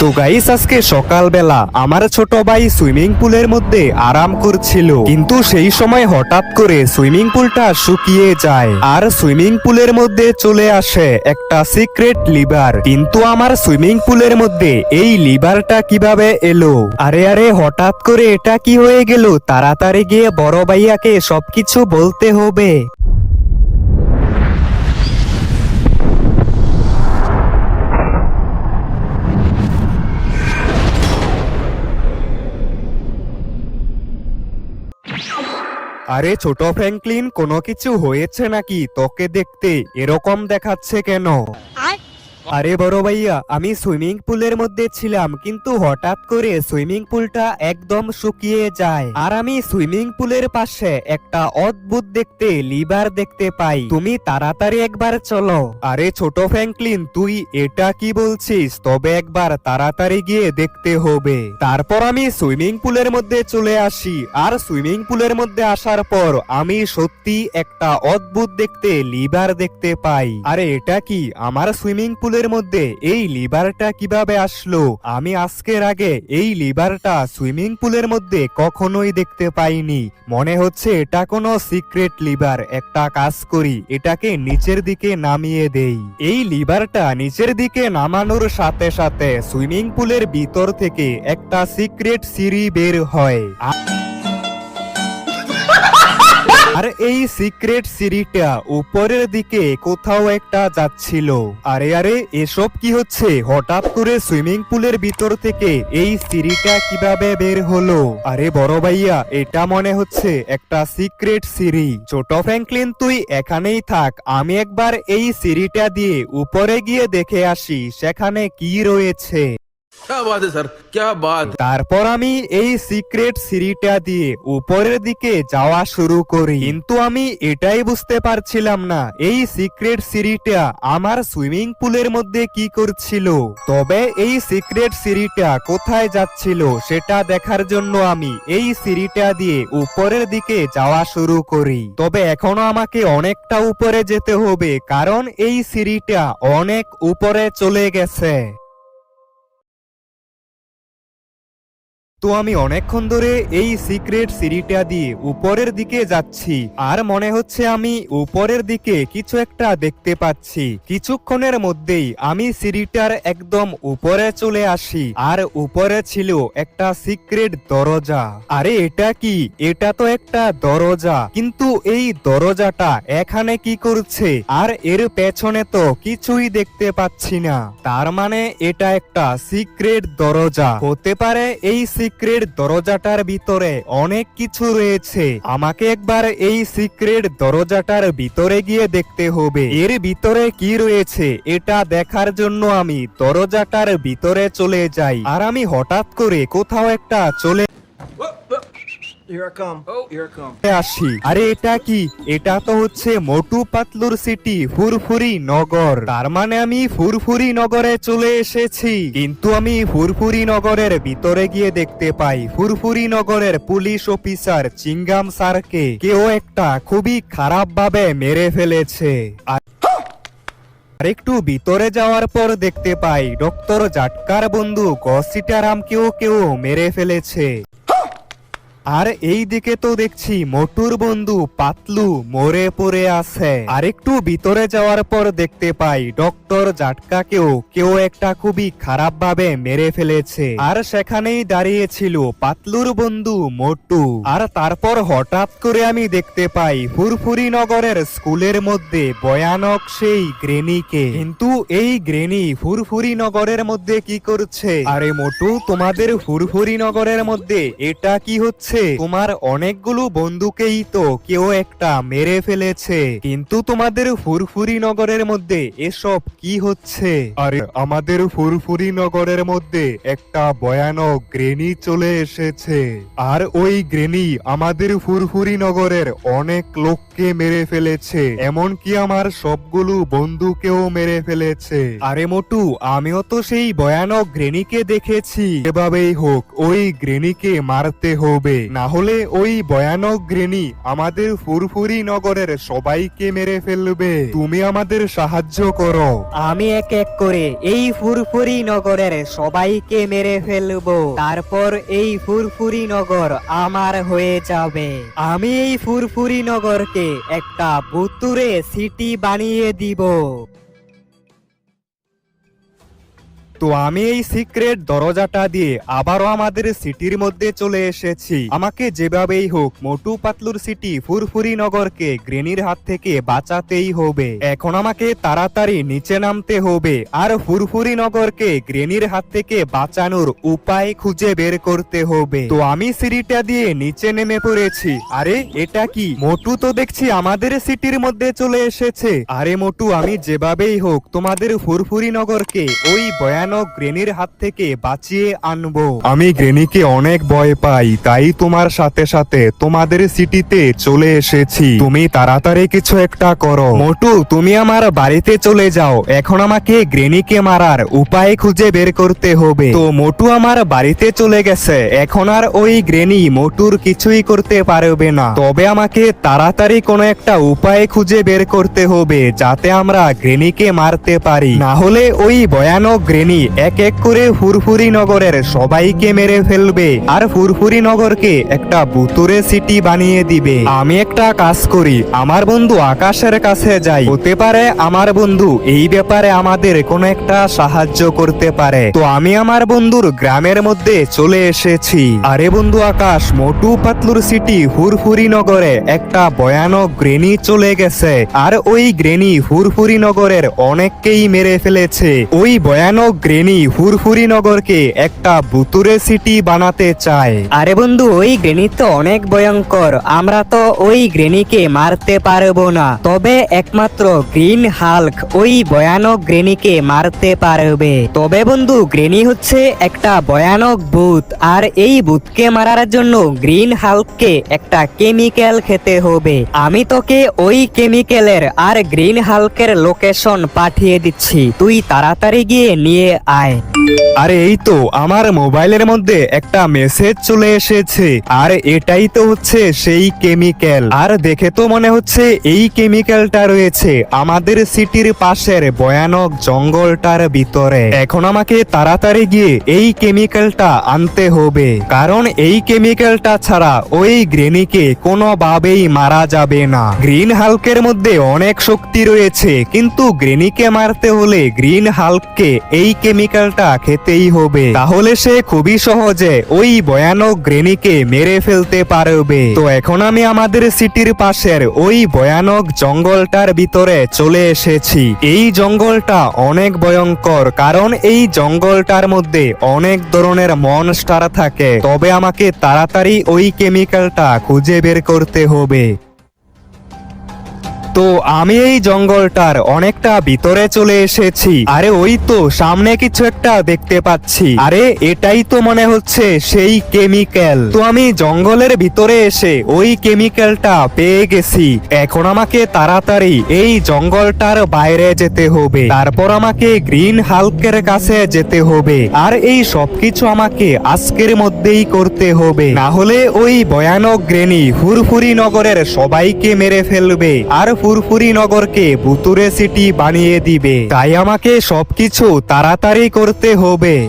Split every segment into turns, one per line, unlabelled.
তো গাইস আজকে সকালবেলা আমার ছোট ভাই সুইমিং পুলের মধ্যে আরাম করছিল। কিন্তু সেই সময় হঠাৎ করে সুইমিং পুলটা শুকিয়ে যায় আর সুইমিং পুলের মধ্যে চলে আসে একটা সিক্রেট লিভার কিন্তু আমার সুইমিং পুলের মধ্যে এই লিভারটা কীভাবে এলো? আরে আরে, হঠাৎ করে এটা কি হয়ে গেল? তাড়াতাড়ি গিয়ে বড় ভাইয়াকে সবকিছু বলতে হবে। আরে ছোট ফ্র্যাঙ্কলিন কোনো কিছু হয়েছে নাকি? তোকে দেখতে এরকম দেখাচ্ছে কেন? আরে বড় ভাইয়া, আমি সুইমিং পুলের মধ্যে ছিলাম, কিন্তু হঠাৎ করে সুইমিং পুলটা একদম শুকিয়ে যায়। আর আমি সুইমিং পুলের পাশে একটা অদ্ভুত দেখতে, লিভার দেখতে পাই। তুমি তাড়াতাড়ি একবার চলো। আরে ছোট ফ্র্যাঙ্কলিন, তুই এটা কি বলছিস? তবে একবার তাড়াতাড়ি গিয়ে দেখতে হবে। তারপর আমি সুইমিং পুলের মধ্যে চলে আসি। আর সুইমিং পুলের মধ্যে আসার পর আমি সত্যি একটা অদ্ভুত দেখতে, লিভার দেখতে পাই। আরে এটা কি? আমার সুইমিং পুলের মধ্যে এই লিভারটা কীভাবে আসলো? আমি আজকের আগে এই লিভারটা সুইমিং পুলের মধ্যে কখনোই দেখতে পাইনি। মনে হচ্ছে এটা কোনো সিক্রেট লিভার একটা কাজ করি, এটাকে নিচের দিকে নামিয়ে দেই। এই লিভারটা নিচের দিকে নামানোর সাথে সাথে সুইমিং পুলের ভিতর থেকে একটা সিক্রেট সিঁড়ি বের হয়। আর এই সিক্রেট সিঁড়িটা উপরের দিকে কোথাও একটা যাচ্ছিল। আরে আরে, এসব কি হচ্ছে? হঠাৎ করে সুইমিং পুলের ভিতর থেকে এই সিঁড়িটা কীভাবে বের হলো? আরে, বড় ভাইয়া, এটা মনে হচ্ছে একটা সিক্রেট সিঁড়ি। ছোট ফ্র্যাঙ্কলিন, তুই এখানেই থাক, আমি একবার এই সিঁড়িটা দিয়ে উপরে গিয়ে দেখে আসি, সেখানে কি রয়েছে। তারপর আমি এই সিক্রেট সিঁড়িটা দিয়ে উপরের দিকে যাওয়া শুরু করি। কিন্তু আমি এটাই বুঝতে পারছিলাম না, এই সিক্রেট সিঁড়িটা আমার সুইমিং পুলের মধ্যে কি করছিল। তবে এই সিক্রেট সিঁড়িটা কোথায় যাচ্ছিল সেটা দেখার জন্য আমি এই সিঁড়িটা দিয়ে উপরের দিকে যাওয়া শুরু করি। তবে এখনও আমাকে অনেকটা উপরে যেতে হবে, কারণ এই সিঁড়িটা অনেক উপরে চলে গেছে। তো আমি অনেকক্ষণ ধরে এই সিক্রেট সিঁড়িটা দিয়ে উপরের দিকে যাচ্ছি। আর মনে হচ্ছে আমি উপরের দিকে কিছু একটা দেখতে পাচ্ছি। কিছুক্ষণের মধ্যেই আমি সিঁড়িটার একদম উপরে চলে আসি। আর উপরে ছিল একটা সিক্রেট দরজা। আরে এটা কি? এটা তো একটা দরজা। কিন্তু এই দরজাটা এখানে কি করছে? আর এর পেছনে তো কিছুই দেখতে পাচ্ছি না। তার মানে এটা একটা সিক্রেট দরজা। হতে পারে এই সিক্রেট দরজাটার ভিতরে অনেক কিছু রয়েছে। আমাকে একবার এই সিক্রেট দরজাটার ভিতরে গিয়ে দেখতে হবে। এর ভিতরে কি রয়েছে এটা দেখার জন্য আমি দরজাটার ভিতরে চলে যাই। আর আমি হঠাৎ করে কোথাও একটা চলে আসি। আরে এটা কি? এটা তো হচ্ছে মোটু পাতলুর সিটি ফুরফুরি নগর। তার মানে আমি ফুরফুরি নগরে চলে এসেছি। কিন্তু আমি ফুরফুরি নগরের ভিতরে গিয়ে দেখতে পাই ফুরফুরি নগরের পুলিশ অফিসার চিঙ্গাম স্যারকে কেউ একটা খুবই খারাপ ভাবে মেরে ফেলেছে। আর আর ভিতরে যাওয়ার পর দেখতে পাই ডক্টর জাটকার বন্ধু গসিটারামকেও কেউ মেরে ফেলেছে। আর এই দিকে তো দেখছি মোটুর বন্ধু পাতলু মরে পড়ে আছে। আর একটু ভিতরে যাওয়ার পর দেখতে পাই ডক্টর জাটকাকেও কেউ একটা খুবই খারাপ ভাবে মেরে ফেলেছে। আর সেখানেই দাঁড়িয়ে ছিল পাতলুর বন্ধু মোটু। আর তারপর হঠাৎ করে আমি দেখতে পাই ফুরফুরি নগরের স্কুলের মধ্যে ভয়ানক সেই গ্রেনিকে কিন্তু এই গ্রেনি ফুরফুরি নগরের মধ্যে কি করছে? আরে মোটু, তোমাদের ফুরফুরি নগরের মধ্যে এটা কি হচ্ছে? তোমার অনেকগুলো বন্ধুকেই তো কেউ একটা মেরে ফেলেছে, কিন্তু তোমাদের ফুরফুরি নগরের মধ্যে এসব কি হচ্ছে? আরে, আমাদের ফুরফুরি নগরের মধ্যে একটা ভয়ানক গ্রেনি চলে এসেছে, আর ওই গ্রেনি আমাদের ফুরফুরি নগরের অনেক লোককে আমাকে মেরে ফেলেছে, এমনকি আমার সবগুলো বন্ধুকেও মেরে ফেলেছে। আরে মোটু, আমিও তো সেই ভয়ানক গ্রেনিকে দেখেছি। এভাবেই হোক, ওই গ্রেনিকে মারতে হবে। না হলে ওই ভয়ানক গ্রেনি আমাদের ফুরফুরি নগরের সবাইকে মেরে ফেলবে। তুমি আমাদের সাহায্য করো।
আমি এক এক করে এই ফুরফুরি নগরের সবাইকে মেরে ফেলব। তারপর এই ফুরফুরি নগর আমার হয়ে যাবে। আমি এই ফুরফুরি নগরকে একটা বুতুরে সিটি বানিয়ে দিব।
তো আমি এই সিক্রেট দরজাটা দিয়ে আবারও আমাদের সিটির মধ্যে চলে এসেছি। আমাকে যেভাবেই হোক, মোটু পাতলুর সিটি ফুরফুরি নগরকে গ্রেনির হাত থেকে বাঁচাতেই হবে। এখন আমাকে তাড়াতাড়ি নিচে নামতে হবে আর ফুরফুরি নগরকে গ্রেনির হাত থেকে বাঁচানোর উপায় খুঁজে বের করতে হবে। তো আমি সিঁড়িটা দিয়ে নিচে নেমে পড়েছি। আরে, এটা কি? মোটু তো দেখছি আমাদের সিটির মধ্যে চলে এসেছে। আরে মোটু, আমি যেভাবেই হোক, তোমাদের ফুরফুরি নগরকে ওই ভয়ানক গ্রেনির হাত থেকে বাঁচিয়ে আনব। আমি গ্রেনিকে অনেক ভয় পাই, তাই তোমার সাথে সাথে তোমাদের সিটিতে চলে এসেছি। তুমি তাড়াতাড়ি কিছু একটা করো। মোটু, তুমি আমার বাড়িতে চলে যাও। এখন আমাকে গ্রেনিকে মারার উপায় খুঁজে বের করতে হবে। তো মোটু আমার বাড়িতে চলে গেছে। এখন আর ওই গ্রেনি মোটুর কিছুই করতে পারবে না। তবে আমাকে তাড়াতাড়ি কোনো একটা উপায় খুঁজে বের করতে হবে, যাতে আমরা গ্রেনিকে মারতে পারি। না হলে ওই ভয়ানক গ্রেনি এক এক করে ফুরফুরি নগরের সবাইকে মেরে ফেলবে আর ফুরফুরি নগরকে একটা বুতুরে সিটি বানিয়ে দিবে। আমি একটা কাজ করি, আমার বন্ধু আকাশের কাছে যাই। হতে পারে আমার বন্ধু এই ব্যাপারে আমাদের কোনো একটা সাহায্য করতে পারে। তো আমি আমার বন্ধুর গ্রামের মধ্যে চলে এসেছি। আরে বন্ধু আকাশ, মোটু পাতলুর সিটি ফুরফুরি নগরে একটা ভয়ানক গ্রেনি চলে গেছে। আর ওই গ্রেনি ফুরফুরি নগরের অনেককেই মেরে ফেলেছে। ওই ভয়ানক গ্রেনি ফুরফুরি নগরকে একটা বুতুরে সিটি বানাতে চায়।
আরে বন্ধু, ওই গ্রেনি তো অনেক ভয়ঙ্কর। আমরা তো ওই গ্রেনিকে মারতে পারব না। তবে একমাত্র গ্রিন হাল্ক ওই ভয়ানক গ্রেনিকে মারতে পারবে। তবে বন্ধু গ্রেনি হচ্ছে একটা ভয়ানক ভূত। আর এই ভূতকে মারার জন্য গ্রিন হাল্ককে একটা কেমিক্যাল খেতে হবে। আমি তোকে ওই কেমিক্যালের আর গ্রিন হাল্কের লোকেশন পাঠিয়ে দিচ্ছি। তুই তাড়াতাড়ি গিয়ে নিয়ে আয়।
আরে এই তো, আমার মোবাইলের মধ্যে একটা মেসেজ চলে এসেছে। আর এটাই তো হচ্ছে সেই কেমিক্যাল। আর দেখে তো মনে হচ্ছে এই কেমিক্যালটা রয়েছে আমাদের সিটির পাশের ভয়ানক জঙ্গলটার ভিতরে। এখন আমাকে তাড়াতাড়ি গিয়ে এই কেমিক্যালটা আনতে হবে। কারণ এই কেমিক্যালটা ছাড়া ওই গ্রেনিকে কোনোভাবেই মারা যাবে না। গ্রিন হাল্কের মধ্যে অনেক শক্তি রয়েছে, কিন্তু গ্রেনিকে মারতে হলে গ্রিন হাল্ককে এই কেমিক্যালটা খেতেই হবে। তাহলে সে খুবই সহজে ওই ভয়ানক গ্রেনিকে মেরে ফেলতে পারবে। তো এখন আমি আমাদের সিটির পাশের ওই ভয়ানক জঙ্গলটার ভিতরে চলে এসেছি। এই জঙ্গলটা অনেক ভয়ঙ্কর, কারণ এই জঙ্গলটার মধ্যে অনেক ধরনের মনস্টার থাকে। তবে আমাকে তাড়াতাড়ি ওই কেমিক্যালটা খুঁজে বের করতে হবে। তো আমি এই জঙ্গলটার অনেকটা ভিতরে চলে এসেছি। আরে ওই তো, সামনে কিছু একটা দেখতে পাচ্ছি। আরে এটাই তো মনে হচ্ছে সেই কেমিক্যাল। তো আমি জঙ্গলের ভিতরে এসে ওই কেমিক্যালটা পেয়ে গেছি। এখন আমাকে তাড়াতাড়ি এই জঙ্গলটার বাইরে যেতে হবে। তারপর আমাকে গ্রিন হাল্কের কাছে যেতে হবে। আর এই সবকিছু আমাকে আজকের মধ্যেই করতে হবে। না হলে ওই ভয়ানক গ্রেনি ফুরফুরি নগরের সবাইকে মেরে ফেলবে। আর ফুরফুরি নগরকে বুতুরে সিটি বানিয়ে দিবে। তাই আমাকে সবকিছু তাড়াতাড়ি করতে হবে।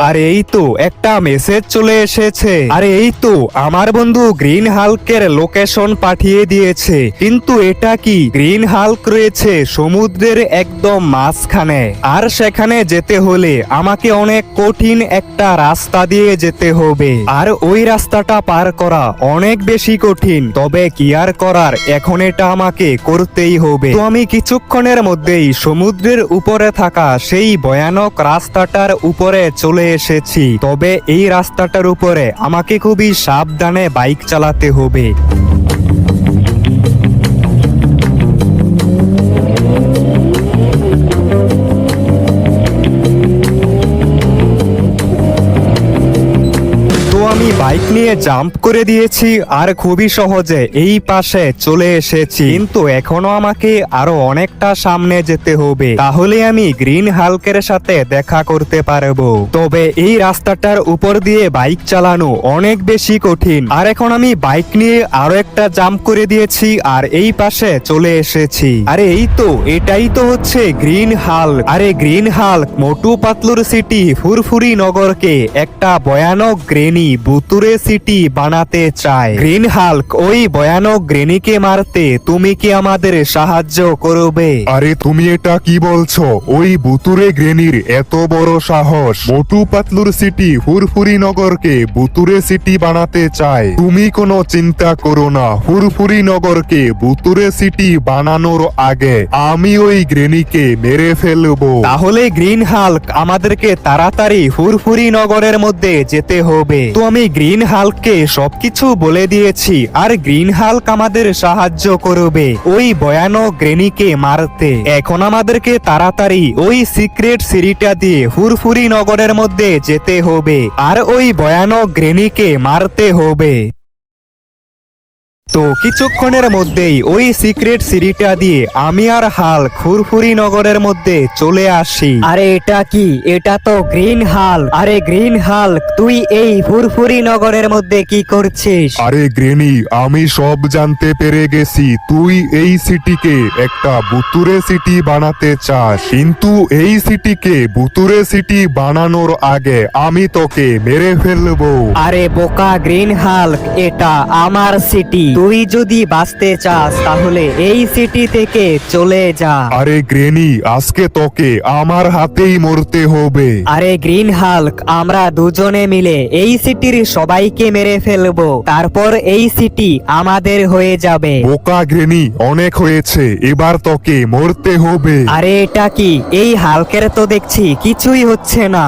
আর এই তো একটা মেসেজ চলে এসেছে। আর এই তো আমার বন্ধু গ্রিন হাল্কের লোকেশন পাঠিয়ে দিয়েছে। কিন্তু এটা কি গ্রিন হাল্ক রয়েছে সমুদ্রের একদম মাঝখানে। আর সেখানে যেতে হলে আমাকে অনেক কঠিন একটা রাস্তা দিয়ে যেতে হবে। আর ওই রাস্তাটা পার করা অনেক বেশি কঠিন। তবে কি আর করার? এখন এটা আমাকে করতেই হবে। তো আমি কিছুক্ষণের মধ্যেই সমুদ্রের উপরে থাকা সেই ভয়ানক রাস্তাটার উপরে চলে এসেছি। তবে এই রাস্তাটার উপরে আমাকে খুবই সাবধানে বাইক চালাতে হবে। বাইক নিয়ে জাম্প করে দিয়েছি আর খুবই সহজে এই পাশে চলে এসেছি। কিন্তু এখনও আমাকে আরও অনেকটা সামনে যেতে হবে। তাহলে আমি গ্রিন হালকের সাথে দেখা করতে পারব। তবে এই রাস্তাটার উপর দিয়ে বাইক চালানো অনেক বেশি কঠিন। আর এখন আমি বাইক নিয়ে আরও একটা জাম্প করে দিয়েছি আর এই পাশে চলে এসেছি। আরে এই তো, এটাই তো হচ্ছে গ্রিন হাল আরে গ্রিন হাল্ক, মোটু পাতলুর সিটি, ফুরফুরি নগরকে, একটা ভয়ানক গ্রেনি, বুতুরে সিটি বানাতে চায়। গ্রিন হাল্ক ওই ভয়ানক গ্রেনিকে মারতে তুমি কি আমাদের সাহায্য করবে?
আরে তুমি এটা কি বলছো? ওই বুতুরে গ্রেনির এত বড় সাহস। মোটু পাতলুর সিটি ফুরফুরি নগরকে বুতুরে সিটি বানাতে চায়। তুমি কোনো চিন্তা করো না ফুরফুরি নগরকে বুতুরে সিটি বানানোর আগে আমি ওই গ্রেনিকে মেরে ফেলব।
তাহলে গ্রিন হাল্ক আমাদেরকে তাড়াতাড়ি হুরফুরি নগরের মধ্যে যেতে হবে। তো আমি গ্রিন হাল্ককে সবকিছু বলে দিয়েছি, আর গ্রিন হাল্ক আমাদের সাহায্য করবে। ওই ভয়ানক গ্রেনিকে মারতে। এখন আমাদেরকে তাড়াতাড়ি ওই সিক্রেট সিঁড়িটা দিয়ে হুরফুরি নগরের মধ্যে যেতে হবে, আর ওই ভয়ানক গ্রেনিকে মারতে হবে। তো কিছুক্ষণের মধ্যেই ওই সিক্রেট সিঁড়িটা দিয়ে আমি আর হাল ফুরফুরি নগরের মধ্যে চলে আসি।
আরে এটা কি? এটা তো গ্রিন হাল। আরে গ্রিন হাল তুই এই ফুরফুরি নগরের মধ্যে কি করছিস?
আরে গ্রেনি আমি সব জানতে পেরে গেছি। তুই এই সিটিকে একটা বুতুরে সিটি বানাতে চাস। কিন্তু এই সিটিকে বুতুরে সিটি বানানোর আগে আমি তোকে মেরে ফেলব।
আরে বোকা গ্রিন হাল্ক এটা আমার সিটি। তুই যদি বাঁচতে চাস তাহলে এই সিটি থেকে চলে যা।
আরে গ্রেনি আজকে তোকে আমার হাতেই মরতে হবে।
আরে গ্রিন হাল্ক আমরা দুজনে মিলে এই সিটির সবাইকে মেরে ফেলব। তারপর এই সিটি আমাদের হয়ে যাবে।
বোকা গ্রেনি অনেক হয়েছে এবার তোকে মরতে হবে।
আরে এটা কি? এই হালকের তো দেখছি কিছুই হচ্ছে না।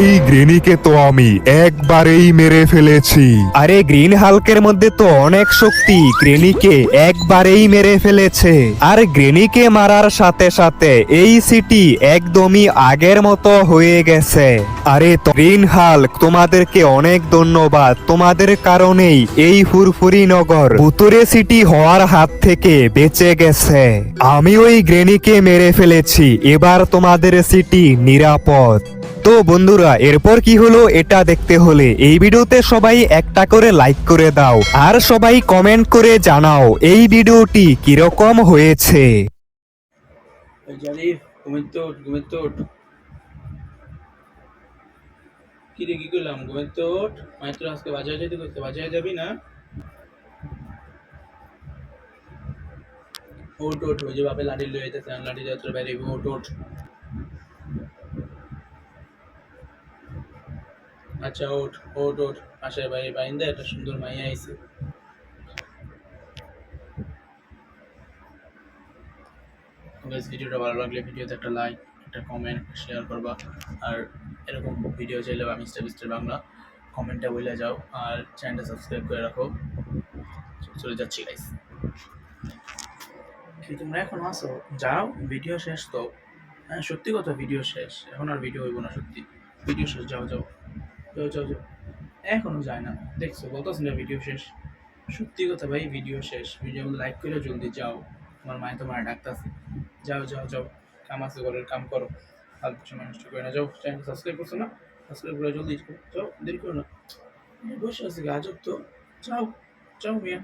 এই গ্রেনিকে তো আমি একবারেই মেরে ফেলেছি।
আরে গ্রিন হালকের মধ্যে তো অনেক শক্তি গ্রেনিকে একবারেই মেরে ফেলেছে। আর গ্রেনিকে মারার সাথে সাথে এই সিটি একদমই আগের মতো হয়ে গেছে। আরে গ্রিন হাল্ক, তোমাদেরকে অনেক ধন্যবাদ। তোমাদের কারণেই এই ফুরফুরি নগর ভুতুরে সিটি হওয়ার হাত থেকে বেঁচে গেছে। আমি ওই গ্রেনিকে মেরে ফেলেছি, এবার তোমাদের সিটি নিরাপদ। তো বন্ধুরা, এরপর কি হলো এটা দেখতে হলে এই ভিডিওতে সবাই একটা করে লাইক করে দাও আর সবাই কমেন্ট করে জানাও এই ভিডিওটি কীরকম হয়েছে।
কি না? ওঠ ওঠ ওই যে বাপে লাঠি লাঠি যাত্রা ওঠ ওঠ আচ্ছা ওঠ ওঠ ওঠ। পাশের বাইরে বাইন্দা একটা সুন্দর মাইয়া আইছে। ভিডিওটা ভালো লাগলে ভিডিওতে একটা লাইক একটা কমেন্ট শেয়ার করবা। আর এরকম ভিডিও চাইলে আমি মিস্টার মিস্টার বাংলা কমেন্টটা বলে যাও। আর চ্যানেলটা সাবস্ক্রাইব করে রাখো। চলে যাচ্ছি গাইস কি তোমরা এখন আসো যাও ভিডিও শেষ তো। হ্যাঁ সত্যি কথা ভিডিও শেষ। এখন আর ভিডিও হইব না, সত্যি। ভিডিও শেষ, যাও যাও। যাও যাও যাও এখনও যায় না। দেখছ বলতেছ না ভিডিও শেষ। সত্যি কথা ভাই ভিডিও শেষ। ভিডিও লাইক করে জলদি যাও। তোমার মায়ে তোমার ডাকতেছে। যাও যাও যাও। কাম আছে, ঘরের কাম করো। ফালতু সময় নষ্ট করে না। যাও চ্যানেল সাবস্ক্রাইব করছ না? সাবস্ক্রাইব করে জলদি যাও। দেরি করো না। বসে আছে আজব তো। যাও যাও মিয়া।